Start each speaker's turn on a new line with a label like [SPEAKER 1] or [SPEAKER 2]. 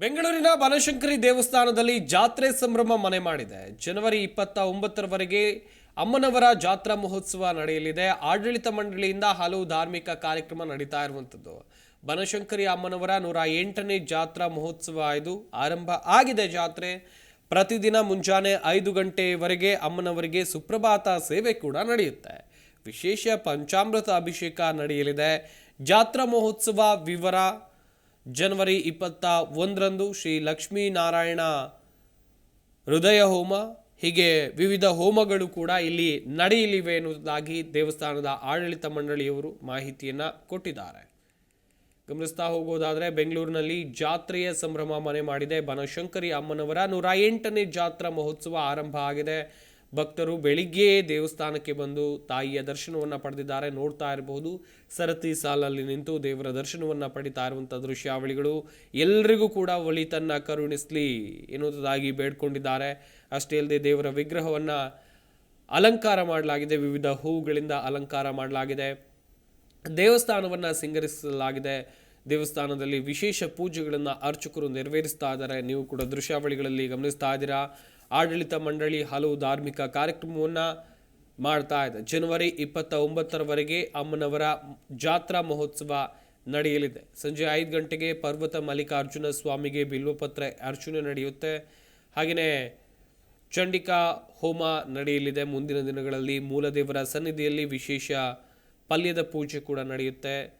[SPEAKER 1] ಬೆಂಗಳೂರಿನ ಬನಶಂಕರಿ ದೇವಸ್ಥಾನದಲ್ಲಿ ಜಾತ್ರೆ ಸಂಭ್ರಮ ಮನೆ ಮಾಡಿದೆ. ಜನವರಿ ಇಪ್ಪತ್ತ ಒಂಬತ್ತರವರೆಗೆ ಅಮ್ಮನವರ ಜಾತ್ರಾ ಮಹೋತ್ಸವ ನಡೆಯಲಿದೆ. ಆಡಳಿತ ಮಂಡಳಿಯಿಂದ ಹಲವು ಧಾರ್ಮಿಕ ಕಾರ್ಯಕ್ರಮ ನಡೀತಾ ಇರುವಂಥದ್ದು. ಬನಶಂಕರಿ ಅಮ್ಮನವರ ನೂರ ಎಂಟನೇ ಜಾತ್ರಾ ಮಹೋತ್ಸವ ಇದು ಆರಂಭ ಆಗಿದೆ ಜಾತ್ರೆ. ಪ್ರತಿದಿನ ಮುಂಜಾನೆ ಐದು ಗಂಟೆವರೆಗೆ ಅಮ್ಮನವರಿಗೆ ಸುಪ್ರಭಾತ ಸೇವೆ ಕೂಡ ನಡೆಯುತ್ತೆ. ವಿಶೇಷ ಪಂಚಾಮೃತ ಅಭಿಷೇಕ ನಡೆಯಲಿದೆ. ಜಾತ್ರಾ ಮಹೋತ್ಸವ ವಿವರ ಜನವರಿ ಇಪ್ಪತ್ತ ಒಂದರಂದು ಶ್ರೀ ಲಕ್ಷ್ಮೀನಾರಾಯಣ ಹೃದಯ ಹೋಮ, ಹೀಗೆ ವಿವಿಧ ಹೋಮಗಳು ಕೂಡ ಇಲ್ಲಿ ನಡೆಯಲಿವೆ ಎನ್ನುವುದಾಗಿ ದೇವಸ್ಥಾನದ ಆಡಳಿತ ಮಂಡಳಿಯವರು ಮಾಹಿತಿಯನ್ನು ಕೊಟ್ಟಿದ್ದಾರೆ. ಗಮನಿಸ್ತಾ ಹೋಗೋದಾದರೆ ಬೆಂಗಳೂರಿನಲ್ಲಿ ಜಾತ್ರೆಯ ಸಂಭ್ರಮ ಮನೆ ಮಾಡಿದೆ. ಬನಶಂಕರಿ ಅಮ್ಮನವರ ನೂರ ಎಂಟನೇ ಜಾತ್ರಾ ಮಹೋತ್ಸವ ಆರಂಭ ಆಗಿದೆ. ಭಕ್ತರು ಬೆಳಿಗ್ಗೆ ದೇವಸ್ಥಾನಕ್ಕೆ ಬಂದು ತಾಯಿಯ ದರ್ಶನವನ್ನು ಪಡೆದಿದ್ದಾರೆ. ನೋಡ್ತಾ ಇರಬಹುದು, ಸರತಿ ಸಾಲಲ್ಲಿ ನಿಂತು ದೇವರ ದರ್ಶನವನ್ನು ಪಡಿತಾ ಇರುವಂಥ ದೃಶ್ಯಾವಳಿಗಳು. ಎಲ್ರಿಗೂ ಕೂಡ ಒಳಿತನ್ನ ಕರುಣಿಸಲಿ ಎನ್ನುವುದಾಗಿ ಬೇಡ್ಕೊಂಡಿದ್ದಾರೆ. ಅಷ್ಟೇ ಅಲ್ಲದೆ ದೇವರ ವಿಗ್ರಹವನ್ನು ಅಲಂಕಾರ ಮಾಡಲಾಗಿದೆ. ವಿವಿಧ ಹೂಗಳಿಂದ ಅಲಂಕಾರ ಮಾಡಲಾಗಿದೆ. ದೇವಸ್ಥಾನವನ್ನು ಸಿಂಗರಿಸಲಾಗಿದೆ. ದೇವಸ್ಥಾನದಲ್ಲಿ ವಿಶೇಷ ಪೂಜೆಗಳನ್ನು ಅರ್ಚಕರು ನೆರವೇರಿಸ್ತಾ ಇದ್ದಾರೆ. ನೀವು ಕೂಡ ದೃಶ್ಯಾವಳಿಗಳಲ್ಲಿ ಗಮನಿಸ್ತಾ ಇದ್ದೀರಾ? ಆಡಳಿತ ಮಂಡಳಿ ಹಲವು ಧಾರ್ಮಿಕ ಕಾರ್ಯಕ್ರಮವನ್ನು ಮಾಡ್ತಾ ಇದೆ. ಜನವರಿ ಇಪ್ಪತ್ತ ಒಂಬತ್ತರವರೆಗೆ ಅಮ್ಮನವರ ಜಾತ್ರಾ ಮಹೋತ್ಸವ ನಡೆಯಲಿದೆ. ಸಂಜೆ ಐದು ಗಂಟೆಗೆ ಪರ್ವತ ಮಲ್ಲಿಕಾರ್ಜುನ ಸ್ವಾಮಿಗೆ ಬಿಲ್ವಪತ್ರ ಅರ್ಚನೆ ನಡೆಯುತ್ತೆ. ಹಾಗೆಯೇ ಚಂಡಿಕಾ ಹೋಮ ನಡೆಯಲಿದೆ. ಮುಂದಿನ ದಿನಗಳಲ್ಲಿ ಮೂಲದೇವರ ಸನ್ನಿಧಿಯಲ್ಲಿ ವಿಶೇಷ ಪಲ್ಯದ ಪೂಜೆ ಕೂಡ ನಡೆಯುತ್ತೆ.